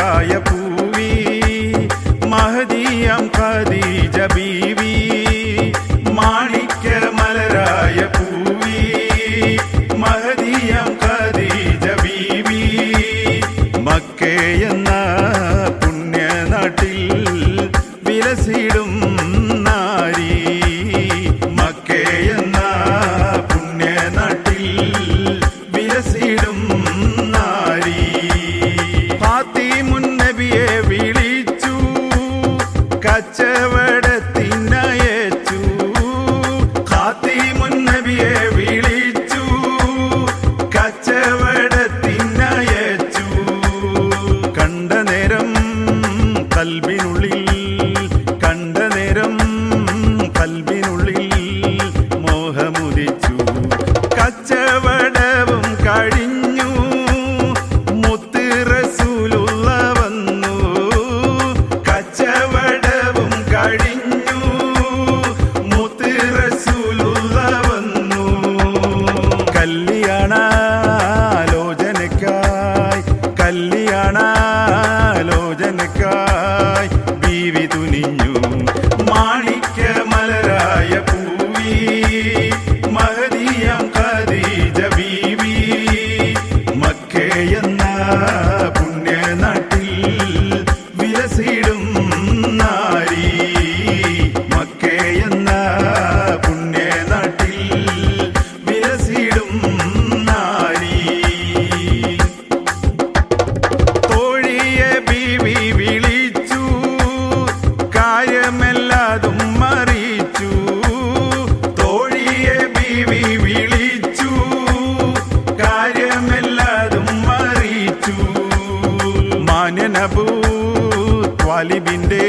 മലരായ പൂവി മഹദീയം ഖദീജ ബീവി മാണിക്യ മലരായ പൂവി മഹദീയം ഖദീജ ബീവി. മക്കേ എന്ന പുണ്യനാട്ടിൽ വിലസിടും നബിയെ വിളിച്ചു കച്ചവടത്തിനയച്ചു. കണ്ട നേരം കൽബിനുള്ളിൽ ನನಗಾ ത്വാലിബിന്റെ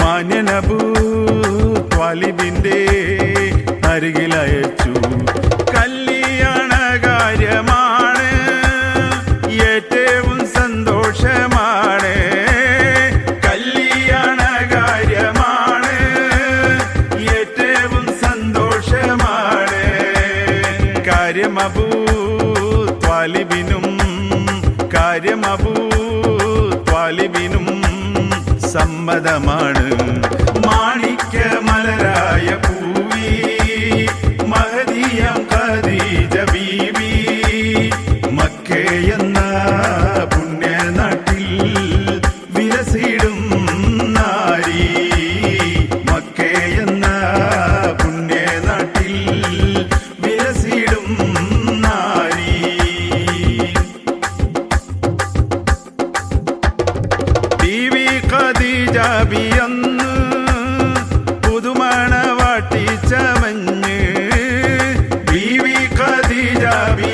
മാന്യനബൂ ത്വാലിബിന്റെ അരികിലയച്ചു കല്യാണ കാര്യമാണ് ഏറ്റവും സന്തോഷമാണ്. കല്യാണ കാര്യമാണ് ഏറ്റവും സന്തോഷമാണ്. കാര്യമബൂ ത്വാലിബിനും കാര്യമബൂ சம்மதமானு. ബീവി ഖദീജ ബിയന്ന് പുതുമണ വാട്ടിച്ചമഞ്ഞ് ബീവി വി ഖദീജ ബി